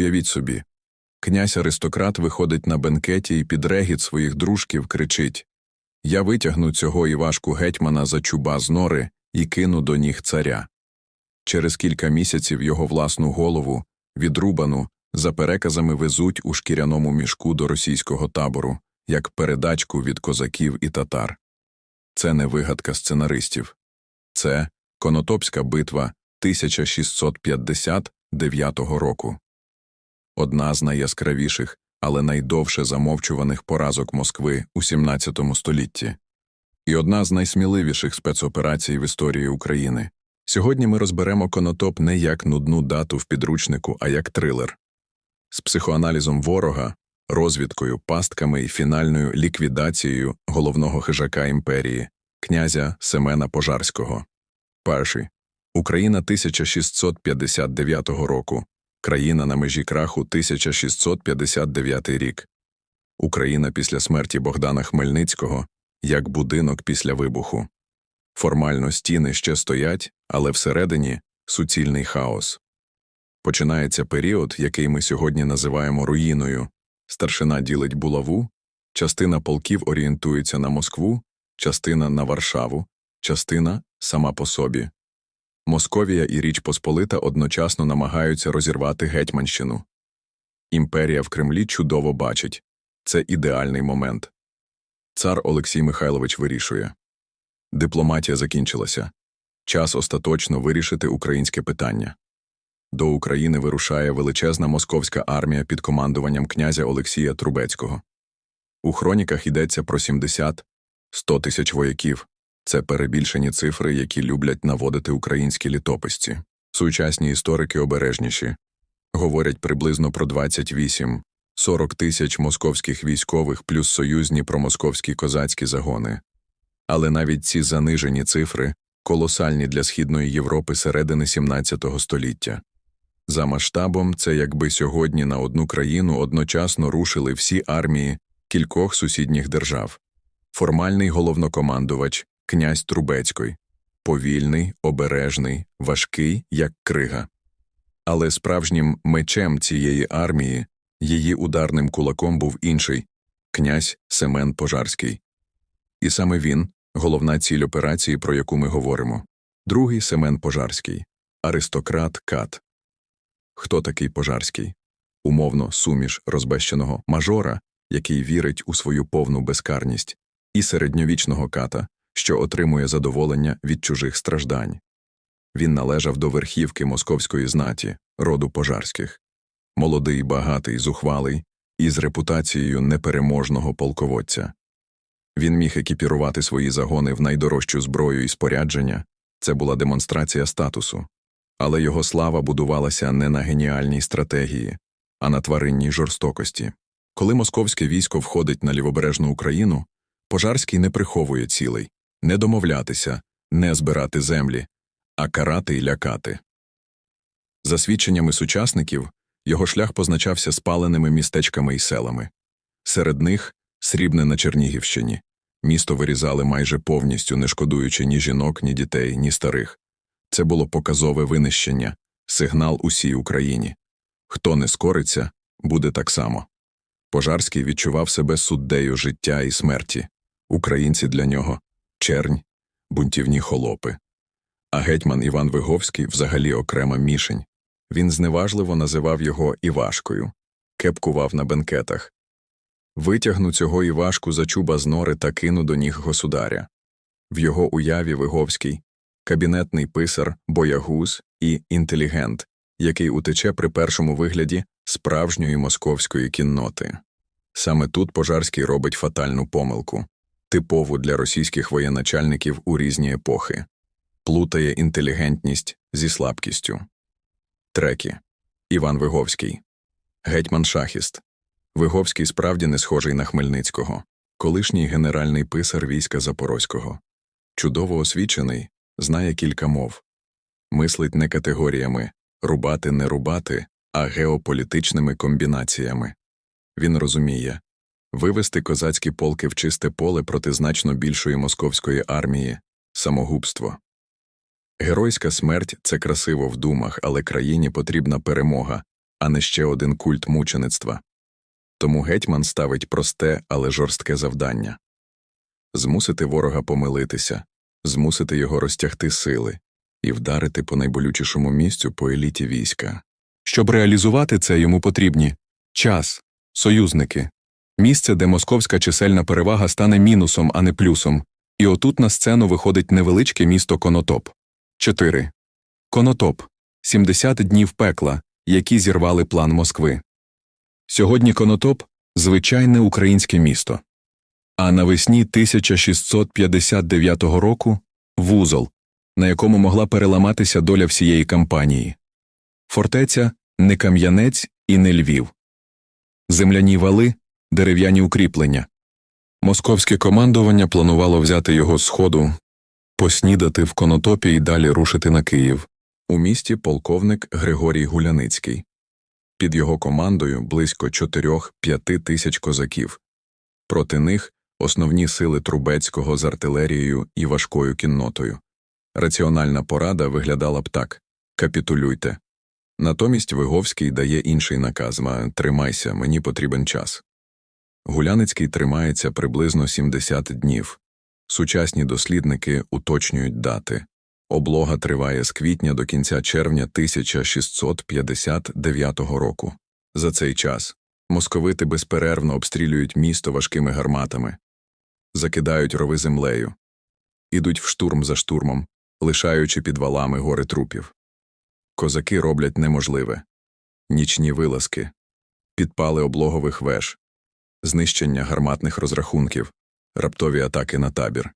Уявіть собі, князь аристократ виходить на бенкеті і під регіт своїх дружків кричить Я витягну цього Івашку гетьмана за чуба з нори і кину до ніг царя. Через кілька місяців його власну голову, відрубану, за переказами везуть у шкіряному мішку до російського табору, як передачку від козаків і татар. Це не вигадка сценаристів. Це Конотопська битва 1659 року. Одна з найяскравіших, але найдовше замовчуваних поразок Москви у XVII столітті. І одна з найсміливіших спецоперацій в історії України. Сьогодні ми розберемо конотоп не як нудну дату в підручнику, а як трилер. З психоаналізом ворога, розвідкою, пастками і фінальною ліквідацією головного хижака імперії, князя Семена Пожарського. Перший. Україна 1659 року. Країна на межі краху 1659 рік. Україна після смерті Богдана Хмельницького як будинок після вибуху. Формально стіни ще стоять, але всередині суцільний хаос. Починається період, який ми сьогодні називаємо руїною. Старшина ділить булаву, частина полків орієнтується на Москву, частина на Варшаву, частина сама по собі. Московія і Річ Посполита одночасно намагаються розірвати Гетьманщину. Імперія в Кремлі чудово бачить це ідеальний момент. Цар Олексій Михайлович вирішує дипломатія закінчилася час остаточно вирішити українське питання. До України вирушає величезна московська армія під командуванням князя Олексія Трубецького. У хроніках йдеться про 70 100 тисяч вояків. Це перебільшені цифри, які люблять наводити українські літописці. Сучасні історики обережніші говорять приблизно про 28 40 тисяч московських військових плюс союзні промосковські козацькі загони. Але навіть ці занижені цифри колосальні для Східної Європи середини 17 століття. За масштабом, це якби сьогодні на одну країну одночасно рушили всі армії кількох сусідніх держав. Формальний головнокомандувач князь Трубецький, повільний, обережний, важкий, як крига. Але справжнім мечем цієї армії, її ударним кулаком був інший князь Семен Пожарський. І саме він головна ціль операції, про яку ми говоримо. Другий Семен Пожарський, аристократ Кат. Хто такий Пожарський? Умовно, суміш розбещеного мажора, який вірить у свою повну безкарність, і середньовічного ката, що отримує задоволення від чужих страждань. Він належав до верхівки московської знаті, роду пожарських, молодий, багатий, зухвалий, і з репутацією непереможного полководця. Він міг екіпірувати свої загони в найдорожчу зброю і спорядження це була демонстрація статусу, але його слава будувалася не на геніальній стратегії, а на тваринній жорстокості. Коли московське військо входить на лівобережну Україну, Пожарський не приховує цілей не домовлятися, не збирати землі, а карати й лякати. За свідченнями сучасників, його шлях позначався спаленими містечками і селами. Серед них срібне на Чернігівщині. Місто вирізали майже повністю, не шкодуючи ні жінок, ні дітей, ні старих. Це було показове винищення, сигнал усій Україні. Хто не скориться, буде так само. Пожарський відчував себе суддею життя і смерті. Українці для нього чернь, бунтівні холопи. А гетьман Іван Виговський взагалі окрема мішень. Він зневажливо називав його Івашкою, кепкував на бенкетах. Витягну цього Івашку за чуба з нори та кину до ніг государя. В його уяві Виговський кабінетний писар, боягуз і інтелігент, який утече при першому вигляді справжньої московської кінноти. Саме тут Пожарський робить фатальну помилку типову для російських воєначальників у різні епохи, плутає інтелігентність зі слабкістю. Трекі Іван Виговський, Гетьман Шахіст. Виговський справді не схожий на Хмельницького, колишній генеральний писар війська Запорозького. Чудово освічений, знає кілька мов, мислить не категоріями рубати не рубати, а геополітичними комбінаціями. Він розуміє вивести козацькі полки в чисте поле проти значно більшої московської армії самогубство. Геройська смерть це красиво в думах, але країні потрібна перемога, а не ще один культ мучеництва. Тому гетьман ставить просте, але жорстке завдання змусити ворога помилитися, змусити його розтягти сили і вдарити по найболючішому місцю по еліті війська. Щоб реалізувати це, йому потрібні час, союзники, місце, де московська чисельна перевага стане мінусом, а не плюсом, і отут на сцену виходить невеличке місто Конотоп. 4. Конотоп 70 днів пекла, які зірвали план Москви. Сьогодні Конотоп звичайне українське місто. А навесні 1659 року вузол, на якому могла переламатися доля всієї кампанії. Фортеця не Кам'янець і не Львів. Земляні вали, дерев'яні укріплення. Московське командування планувало взяти його з сходу, поснідати в Конотопі і далі рушити на Київ. У місті полковник Григорій Гуляницький. Під його командою близько 4-5 тисяч козаків. Проти них основні сили Трубецького з артилерією і важкою кіннотою. Раціональна порада виглядала б так капітулюйте. Натомість Виговський дає інший наказ «Ма, тримайся, мені потрібен час. Гуляницький тримається приблизно 70 днів. Сучасні дослідники уточнюють дати. Облога триває з квітня до кінця червня 1659 року. За цей час московити безперервно обстрілюють місто важкими гарматами, закидають рови землею, ідуть в штурм за штурмом, лишаючи під валами гори трупів. Козаки роблять неможливе нічні вилазки, підпали облогових веж, знищення гарматних розрахунків, раптові атаки на табір.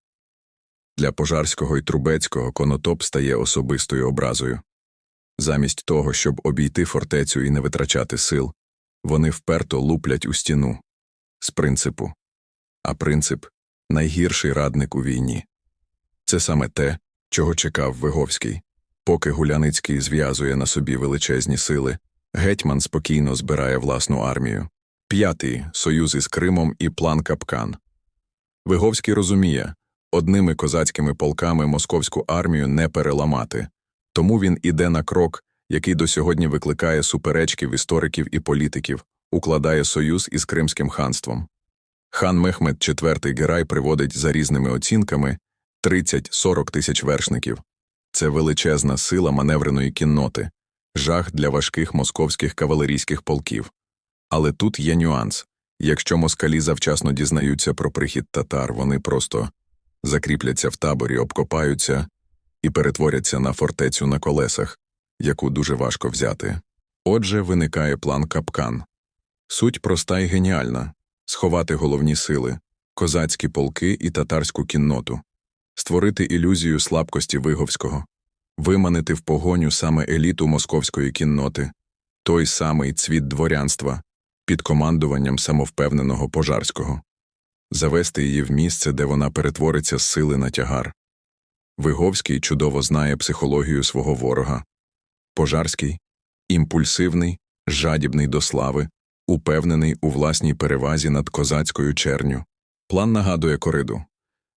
Для Пожарського і Трубецького конотоп стає особистою образою. Замість того, щоб обійти фортецю і не витрачати сил, вони вперто луплять у стіну з принципу. А принцип найгірший радник у війні. Це саме те, чого чекав Виговський. Поки Гуляницький зв'язує на собі величезні сили, гетьман спокійно збирає власну армію. П'ятий союз із Кримом і план Капкан. Виговський розуміє, одними козацькими полками московську армію не переламати, тому він іде на крок, який до сьогодні викликає суперечки в істориків і політиків, укладає союз із Кримським ханством. Хан Мехмед IV Герай приводить за різними оцінками 30-40 тисяч вершників. Це величезна сила маневреної кінноти, жах для важких московських кавалерійських полків. Але тут є нюанс якщо москалі завчасно дізнаються про прихід татар, вони просто закріпляться в таборі, обкопаються і перетворяться на фортецю на колесах, яку дуже важко взяти. Отже, виникає план капкан. Суть проста і геніальна сховати головні сили, козацькі полки і татарську кінноту, створити ілюзію слабкості Виговського, виманити в погоню саме еліту московської кінноти, той самий цвіт дворянства під командуванням самовпевненого пожарського, завести її в місце, де вона перетвориться з сили на тягар. Виговський чудово знає психологію свого ворога. Пожарський імпульсивний, жадібний до слави, упевнений у власній перевазі над козацькою черню. План нагадує кориду.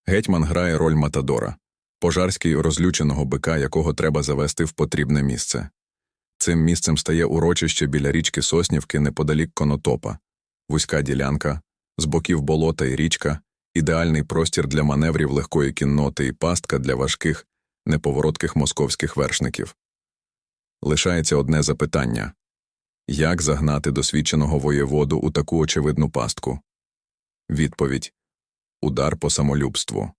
Гетьман грає роль Матадора, пожарський розлюченого бика, якого треба завести в потрібне місце. Цим місцем стає урочище біля річки Соснівки неподалік Конотопа, вузька ділянка, з боків болота і річка, ідеальний простір для маневрів легкої кінноти і пастка для важких, неповоротких московських вершників. Лишається одне запитання як загнати досвідченого воєводу у таку очевидну пастку? Відповідь Удар по самолюбству.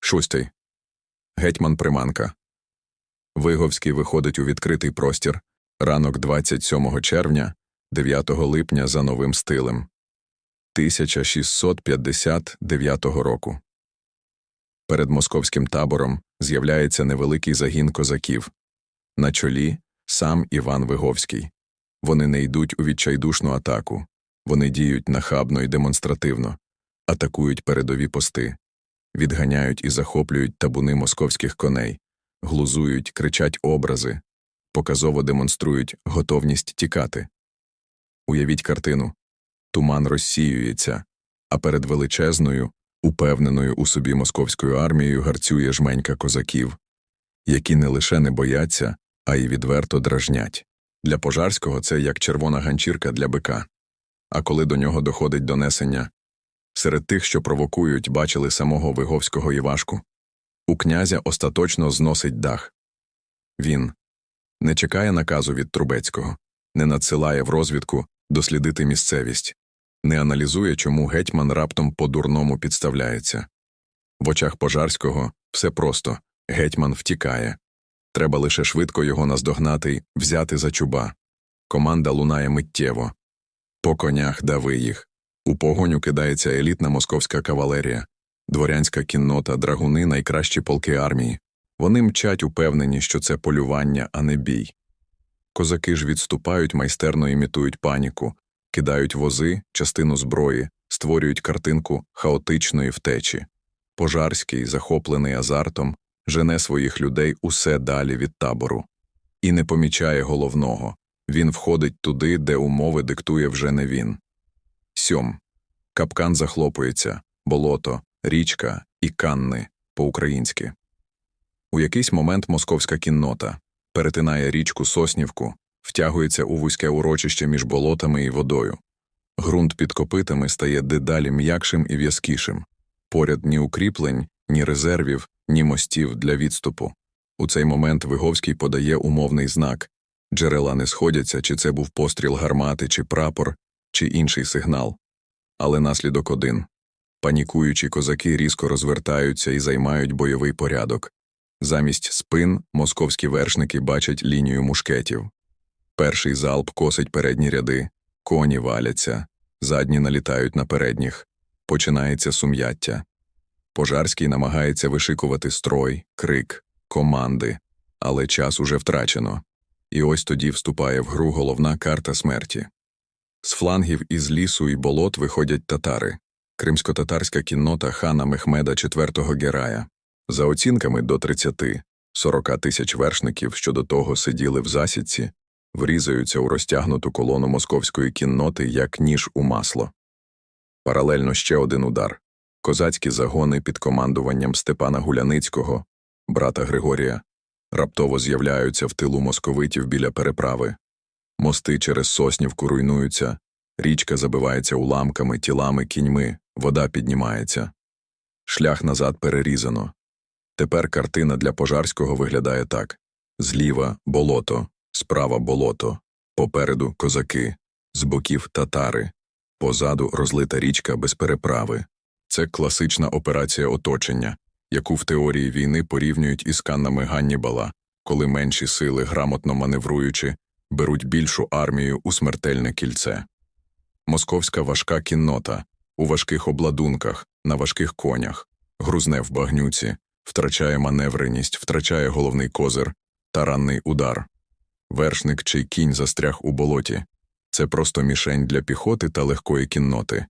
Шустий. Гетьман Приманка. Виговський виходить у відкритий простір ранок 27 червня, 9 липня за новим стилем 1659 року. Перед московським табором з'являється невеликий загін козаків. На чолі сам Іван Виговський. Вони не йдуть у відчайдушну атаку, вони діють нахабно і демонстративно, атакують передові пости, відганяють і захоплюють табуни московських коней, глузують, кричать образи, показово демонструють готовність тікати. Уявіть картину туман розсіюється, а перед величезною, упевненою у собі московською армією гарцює жменька козаків, які не лише не бояться, а й відверто дражнять. Для пожарського це як червона ганчірка для бика. А коли до нього доходить донесення, серед тих, що провокують, бачили самого Виговського Івашку. У князя остаточно зносить дах. Він не чекає наказу від Трубецького, не надсилає в розвідку дослідити місцевість, не аналізує, чому гетьман раптом по-дурному підставляється. В очах пожарського все просто гетьман втікає. Треба лише швидко його наздогнати взяти за чуба. Команда лунає миттєво. По конях дави їх. У погоню кидається елітна московська кавалерія, дворянська кіннота, драгуни, найкращі полки армії. Вони мчать упевнені, що це полювання, а не бій. Козаки ж відступають, майстерно імітують паніку, кидають вози, частину зброї, створюють картинку хаотичної втечі. Пожарський, захоплений азартом, жене своїх людей усе далі від табору. І не помічає головного він входить туди, де умови диктує вже не він. Сьом. Капкан захлопується, болото, річка і канни по-українськи. У якийсь момент московська кіннота перетинає річку Соснівку, втягується у вузьке урочище між болотами і водою. Грунт під копитами стає дедалі м'якшим і в'язкішим. Поряд ні укріплень, ні резервів, ні мостів для відступу. У цей момент Виговський подає умовний знак джерела не сходяться, чи це був постріл гармати, чи прапор, чи інший сигнал. Але наслідок один панікуючі козаки різко розвертаються і займають бойовий порядок. Замість спин московські вершники бачать лінію мушкетів. Перший залп косить передні ряди, коні валяться, задні налітають на передніх. Починається сум'яття. Пожарський намагається вишикувати строй, крик, команди, але час уже втрачено. І ось тоді вступає в гру головна карта смерті. З флангів із лісу і болот виходять татари, кримсько-татарська кіннота хана Мехмеда IV Герая. За оцінками до 30-40 тисяч вершників, що до того сиділи в засідці, врізаються у розтягнуту колону московської кінноти, як ніж у масло. Паралельно ще один удар козацькі загони під командуванням Степана Гуляницького, брата Григорія, раптово з'являються в тилу московитів біля переправи. Мости через Соснівку руйнуються, річка забивається уламками, тілами, кіньми, вода піднімається. Шлях назад перерізано. Тепер картина для пожарського виглядає так зліва болото, справа болото, попереду козаки, з боків татари, позаду розлита річка без переправи. Це класична операція оточення, яку в теорії війни порівнюють із каннами Ганнібала, коли менші сили, грамотно маневруючи, беруть більшу армію у смертельне кільце. Московська важка кіннота у важких обладунках, на важких конях, грузне в багнюці, втрачає маневреність, втрачає головний козир, таранний удар. Вершник чи кінь застряг у болоті. Це просто мішень для піхоти та легкої кінноти.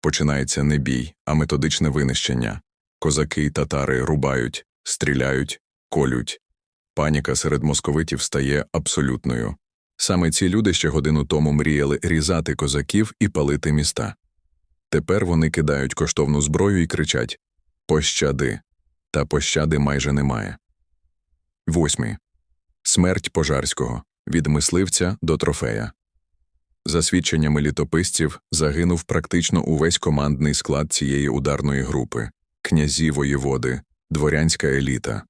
Починається не бій, а методичне винищення. Козаки й татари рубають, стріляють, колють. Паніка серед московитів стає абсолютною. Саме ці люди ще годину тому мріяли різати козаків і палити міста. Тепер вони кидають коштовну зброю і кричать Пощади. Та пощади майже немає. Восьмий. Смерть пожарського від мисливця до трофея. За свідченнями літописців, загинув практично увесь командний склад цієї ударної групи князі воєводи, дворянська еліта.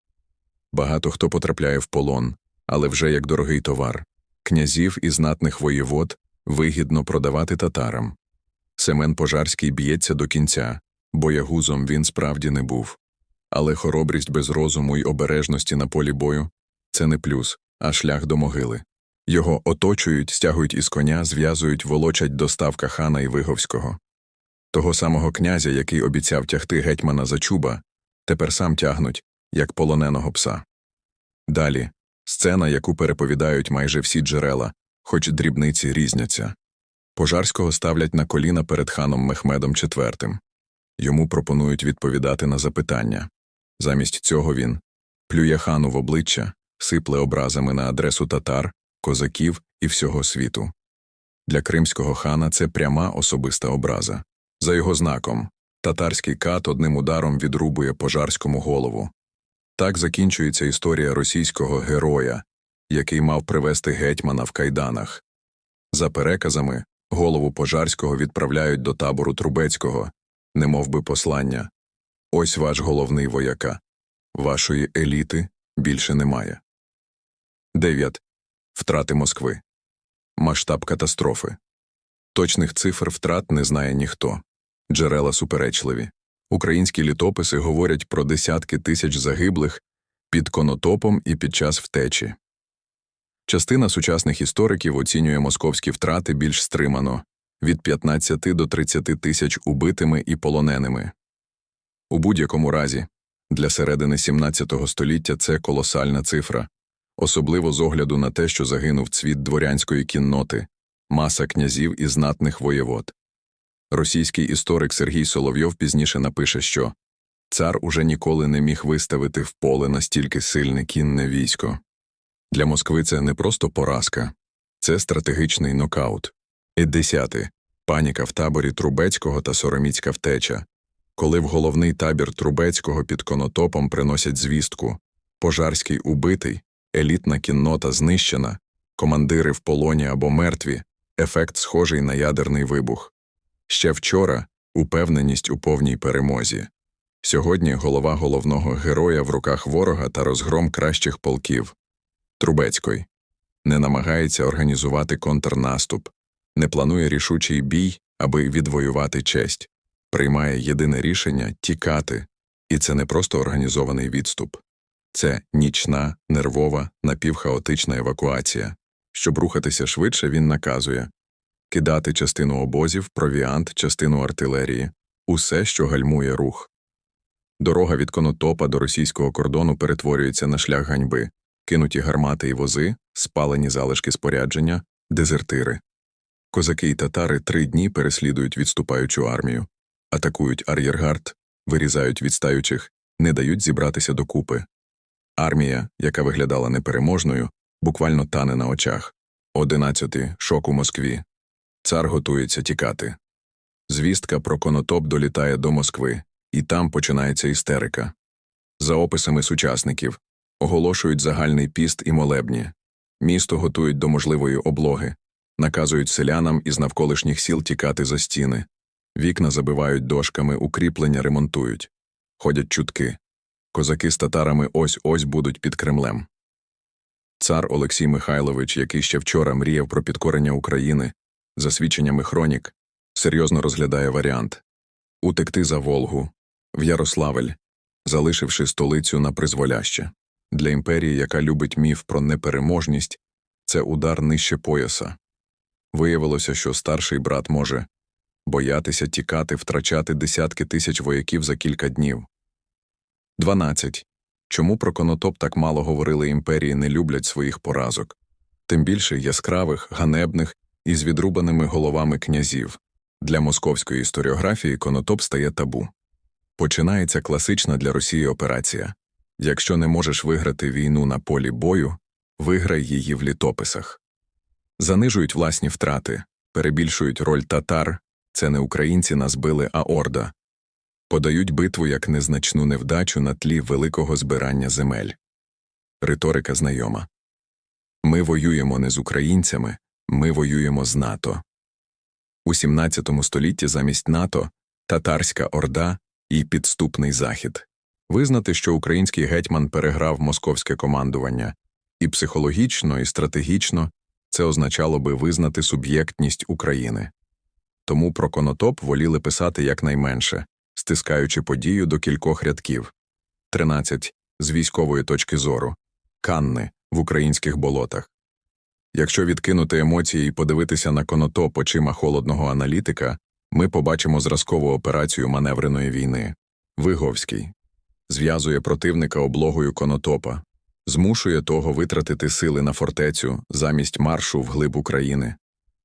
Багато хто потрапляє в полон, але вже як дорогий товар. Князів і знатних воєвод вигідно продавати татарам. Семен Пожарський б'ється до кінця, боягузом він справді не був. Але хоробрість без розуму й обережності на полі бою це не плюс, а шлях до могили. Його оточують, стягують із коня, зв'язують, волочать до ставка хана і Виговського. Того самого князя, який обіцяв тягти гетьмана за чуба, тепер сам тягнуть, як полоненого пса. Далі сцена, яку переповідають майже всі джерела, хоч дрібниці різняться. Пожарського ставлять на коліна перед ханом Мехмедом IV. Йому пропонують відповідати на запитання. Замість цього він плює хану в обличчя, сипле образами на адресу татар, козаків і всього світу. Для кримського хана це пряма особиста образа. За його знаком, татарський кат одним ударом відрубує пожарському голову. Так закінчується історія російського героя, який мав привести гетьмана в кайданах. За переказами, голову Пожарського відправляють до табору Трубецького, немов би послання. Ось ваш головний вояка. Вашої еліти більше немає. 9. Втрати Москви. Масштаб катастрофи. Точних цифр втрат не знає ніхто. Джерела суперечливі. Українські літописи говорять про десятки тисяч загиблих під конотопом і під час втечі. Частина сучасних істориків оцінює московські втрати більш стримано від 15 до 30 тисяч убитими і полоненими. У будь-якому разі, для середини 17 століття це колосальна цифра, особливо з огляду на те, що загинув цвіт дворянської кінноти, маса князів і знатних воєвод. Російський історик Сергій Соловйов пізніше напише, що цар уже ніколи не міг виставити в поле настільки сильне кінне військо. Для Москви це не просто поразка, це стратегічний нокаут. І десяте паніка в таборі Трубецького та Сороміцька втеча. Коли в головний табір Трубецького під конотопом приносять звістку пожарський убитий, елітна кіннота знищена, командири в полоні або мертві, ефект схожий на ядерний вибух. Ще вчора упевненість у повній перемозі. Сьогодні голова головного героя в руках ворога та розгром кращих полків. Трубецький не намагається організувати контрнаступ, не планує рішучий бій, аби відвоювати честь, приймає єдине рішення тікати, і це не просто організований відступ, це нічна, нервова, напівхаотична евакуація. Щоб рухатися швидше, він наказує кидати частину обозів, провіант, частину артилерії, усе, що гальмує рух. Дорога від конотопа до російського кордону перетворюється на шлях ганьби, кинуті гармати і вози, спалені залишки спорядження, дезертири. Козаки й татари три дні переслідують відступаючу армію, атакують ар'єргард, вирізають відстаючих, не дають зібратися докупи. Армія, яка виглядала непереможною, буквально тане на очах. Одинадцятий шок у Москві. Цар готується тікати. Звістка про конотоп долітає до Москви, і там починається істерика. За описами сучасників оголошують загальний піст і молебні, місто готують до можливої облоги, наказують селянам із навколишніх сіл тікати за стіни, вікна забивають дошками, укріплення ремонтують, ходять чутки. Козаки з татарами ось ось будуть під Кремлем. Цар Олексій Михайлович, який ще вчора мріяв про підкорення України, за свідченнями хронік, серйозно розглядає варіант утекти за Волгу, в Ярославель, залишивши столицю на призволяще. Для імперії, яка любить міф про непереможність, це удар нижче пояса. Виявилося, що старший брат може боятися тікати, втрачати десятки тисяч вояків за кілька днів. 12. Чому про конотоп так мало говорили імперії не люблять своїх поразок, тим більше яскравих, ганебних і з відрубаними головами князів. Для московської історіографії конотоп стає табу. Починається класична для Росії операція якщо не можеш виграти війну на полі бою, виграй її в літописах. Занижують власні втрати, перебільшують роль татар це не українці нас били, а орда, подають битву як незначну невдачу на тлі великого збирання земель. Риторика знайома Ми воюємо не з українцями, ми воюємо з НАТО. У 17 столітті замість НАТО татарська орда і підступний захід. Визнати, що український гетьман переграв московське командування, і психологічно, і стратегічно це означало би визнати суб'єктність України. Тому про конотоп воліли писати якнайменше, стискаючи подію до кількох рядків. 13. З військової точки зору Канни в українських болотах. Якщо відкинути емоції і подивитися на конотоп очима холодного аналітика, ми побачимо зразкову операцію маневреної війни. Виговський зв'язує противника облогою конотопа, змушує того витратити сили на фортецю замість маршу вглиб України,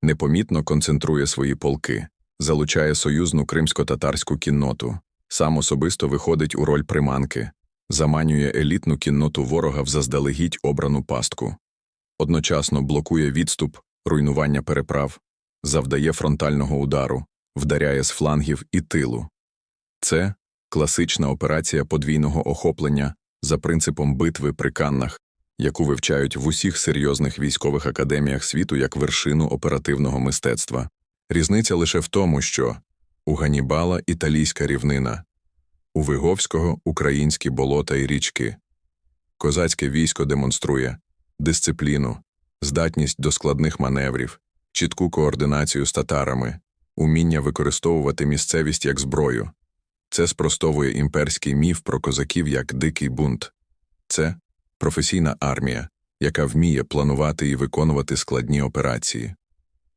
непомітно концентрує свої полки, залучає союзну кримсько-татарську кінноту, сам особисто виходить у роль приманки, заманює елітну кінноту ворога в заздалегідь обрану пастку, одночасно блокує відступ, руйнування переправ, завдає фронтального удару, вдаряє з флангів і тилу. Це класична операція подвійного охоплення за принципом битви при Каннах, яку вивчають в усіх серйозних військових академіях світу як вершину оперативного мистецтва. Різниця лише в тому, що у Ганібала італійська рівнина, у Виговського українські болота і річки. Козацьке військо демонструє дисципліну, здатність до складних маневрів, чітку координацію з татарами, уміння використовувати місцевість як зброю. Це спростовує імперський міф про козаків як дикий бунт. Це професійна армія, яка вміє планувати і виконувати складні операції.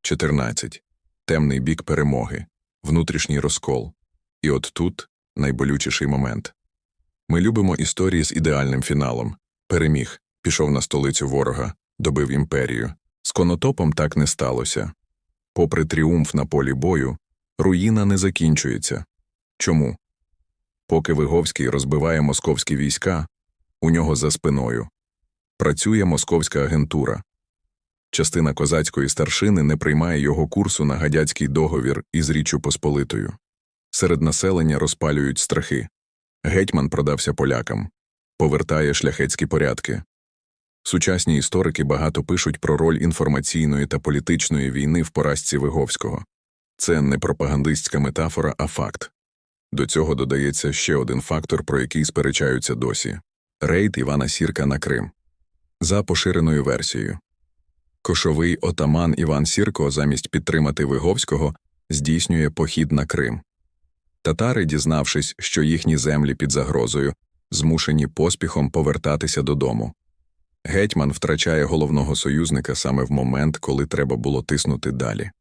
14. Темний бік перемоги, внутрішній розкол. І от тут найболючіший момент. Ми любимо історії з ідеальним фіналом. Переміг, пішов на столицю ворога, добив імперію. З конотопом так не сталося. Попри тріумф на полі бою, руїна не закінчується. Чому? Поки Виговський розбиває московські війська, у нього за спиною працює московська агентура. Частина козацької старшини не приймає його курсу на гадяцький договір із Річчю Посполитою. Серед населення розпалюють страхи. Гетьман продався полякам, повертає шляхетські порядки. Сучасні історики багато пишуть про роль інформаційної та політичної війни в поразці Виговського. Це не пропагандистська метафора, а факт. До цього додається ще один фактор, про який сперечаються досі рейд Івана Сірка на Крим. За поширеною версією. Кошовий отаман Іван Сірко замість підтримати Виговського здійснює похід на Крим. Татари, дізнавшись, що їхні землі під загрозою, змушені поспіхом повертатися додому. Гетьман втрачає головного союзника саме в момент, коли треба було тиснути далі.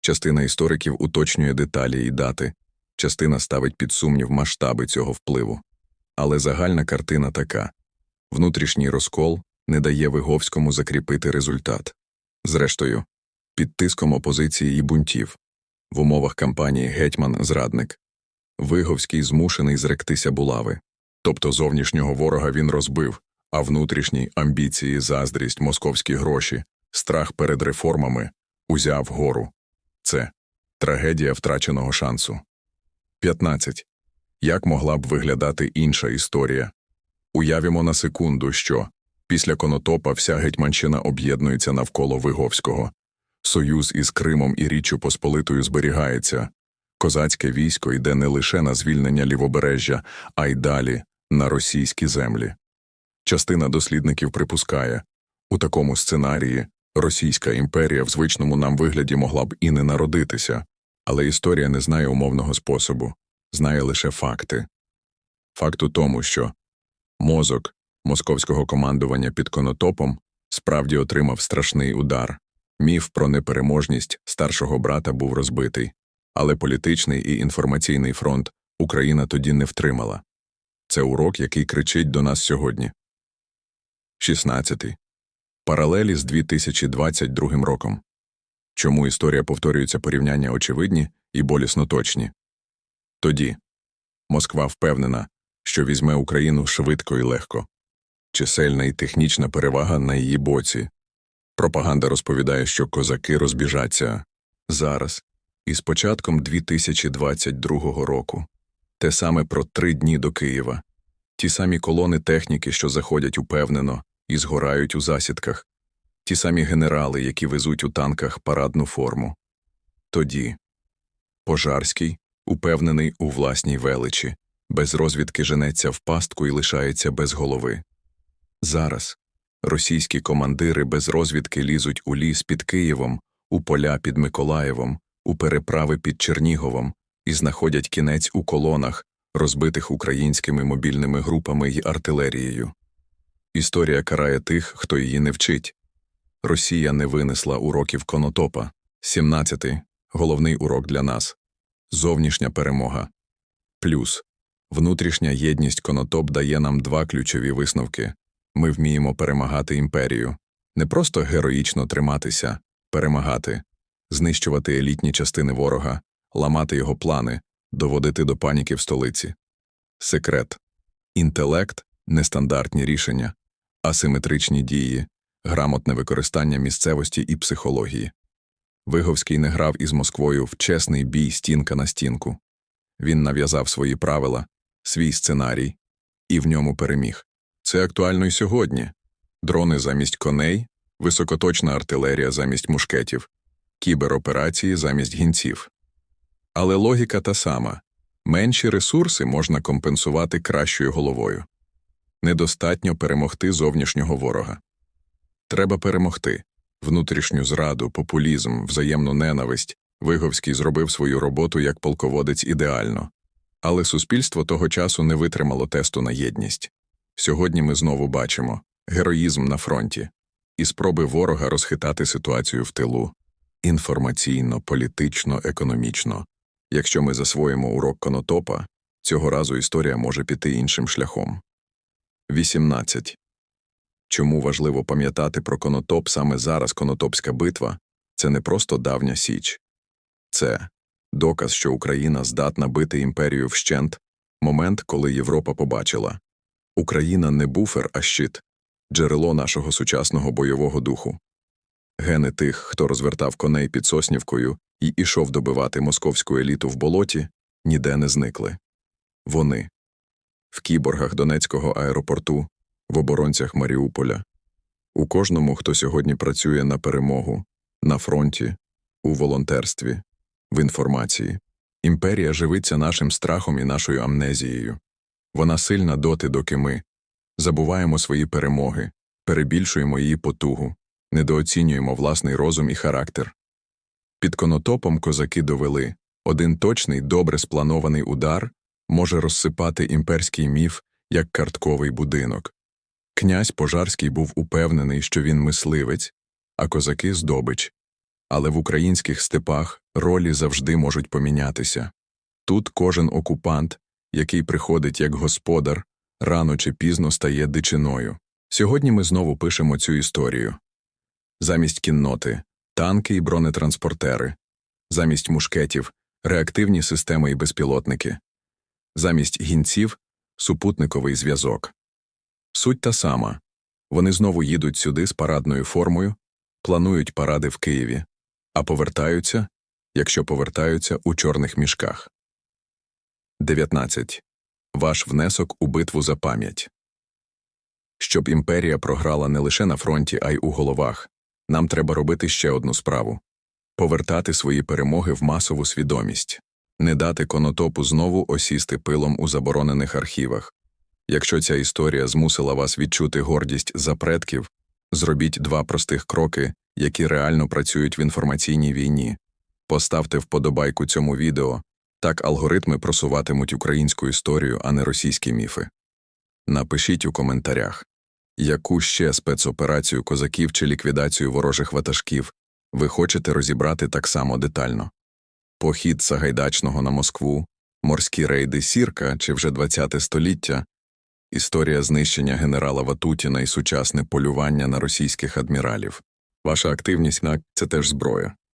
Частина істориків уточнює деталі і дати, частина ставить під сумнів масштаби цього впливу. Але загальна картина така внутрішній розкол не дає Виговському закріпити результат. Зрештою, під тиском опозиції і бунтів, в умовах кампанії Гетьман-зрадник, Виговський змушений зректися булави, тобто зовнішнього ворога він розбив, а внутрішні амбіції, заздрість, московські гроші, страх перед реформами узяв гору. Це трагедія втраченого шансу. 15. Як могла б виглядати інша історія? Уявімо на секунду, що після Конотопа вся Гетьманщина об'єднується навколо Виговського. Союз із Кримом і Річчю Посполитою зберігається. Козацьке військо йде не лише на звільнення лівобережжя, а й далі на російські землі. Частина дослідників припускає, у такому сценарії Російська імперія в звичному нам вигляді могла б і не народитися, але історія не знає умовного способу, знає лише факти. Факт у тому, що мозок московського командування під конотопом справді отримав страшний удар. Міф про непереможність старшого брата був розбитий, але політичний і інформаційний фронт Україна тоді не втримала. Це урок, який кричить до нас сьогодні. 16. Паралелі з 2022 роком. Чому історія повторюється порівняння очевидні і болісно точні? Тоді Москва впевнена, що візьме Україну швидко і легко. Чисельна і технічна перевага на її боці. Пропаганда розповідає, що козаки розбіжаться зараз, із початком 2022 року. Те саме про три дні до Києва. Ті самі колони техніки, що заходять упевнено і згорають у засідках, ті самі генерали, які везуть у танках парадну форму. Тоді Пожарський, упевнений у власній величі, без розвідки женеться в пастку і лишається без голови. Зараз російські командири без розвідки лізуть у ліс під Києвом, у поля під Миколаєвом, у переправи під Черніговом і знаходять кінець у колонах, розбитих українськими мобільними групами й артилерією. Історія карає тих, хто її не вчить. Росія не винесла уроків конотопа. 17. Головний урок для нас зовнішня перемога. Плюс внутрішня єдність конотоп дає нам два ключові висновки ми вміємо перемагати імперію, не просто героїчно триматися, перемагати, знищувати елітні частини ворога, ламати його плани, доводити до паніки в столиці. Секрет інтелект, нестандартні рішення, асиметричні дії, грамотне використання місцевості і психології. Виговський не грав із Москвою в чесний бій стінка на стінку. Він нав'язав свої правила, свій сценарій, і в ньому переміг. Це актуально й сьогодні. дрони замість коней, високоточна артилерія замість мушкетів, кібероперації замість гінців. Але логіка та сама менші ресурси можна компенсувати кращою головою. Недостатньо перемогти зовнішнього ворога. Треба перемогти внутрішню зраду, популізм, взаємну ненависть. Виговський зробив свою роботу як полководець ідеально. Але суспільство того часу не витримало тесту на єдність. Сьогодні ми знову бачимо героїзм на фронті і спроби ворога розхитати ситуацію в тилу інформаційно, політично, економічно. Якщо ми засвоїмо урок конотопа, цього разу історія може піти іншим шляхом. 18. Чому важливо пам'ятати про конотоп саме зараз конотопська битва це не просто давня січ. Це доказ, що Україна здатна бити імперію вщент, момент, коли Європа побачила Україна не буфер, а щит, джерело нашого сучасного бойового духу. Гени тих, хто розвертав коней під Соснівкою і ішов добивати московську еліту в болоті, ніде не зникли. Вони в кіборгах Донецького аеропорту, в оборонцях Маріуполя, у кожному, хто сьогодні працює на перемогу, на фронті, у волонтерстві, в інформації. Імперія живиться нашим страхом і нашою амнезією. Вона сильна доти, доки ми забуваємо свої перемоги, перебільшуємо її потугу, недооцінюємо власний розум і характер. Під конотопом козаки довели один точний, добре спланований удар може розсипати імперський міф як картковий будинок. Князь Пожарський був упевнений, що він мисливець, а козаки здобич. Але в українських степах ролі завжди можуть помінятися. Тут кожен окупант, який приходить як господар, рано чи пізно стає дичиною. Сьогодні ми знову пишемо цю історію. Замість кінноти танки і бронетранспортери, замість мушкетів, реактивні системи і безпілотники, замість гінців супутниковий зв'язок. Суть та сама вони знову їдуть сюди з парадною формою, планують паради в Києві, а повертаються, якщо повертаються у чорних мішках. 19. Ваш внесок у битву за пам'ять. Щоб імперія програла не лише на фронті, а й у головах, нам треба робити ще одну справу повертати свої перемоги в масову свідомість, не дати конотопу знову осісти пилом у заборонених архівах. Якщо ця історія змусила вас відчути гордість за предків, зробіть два простих кроки, які реально працюють в інформаційній війні. Поставте вподобайку цьому відео, так алгоритми просуватимуть українську історію, а не російські міфи. Напишіть у коментарях, яку ще спецоперацію козаків чи ліквідацію ворожих ватажків ви хочете розібрати так само детально. Похід Сагайдачного на Москву, морські рейди Сірка чи вже ХХ століття, історія знищення генерала Ватутіна і сучасне полювання на російських адміралів. Ваша активність це теж зброя.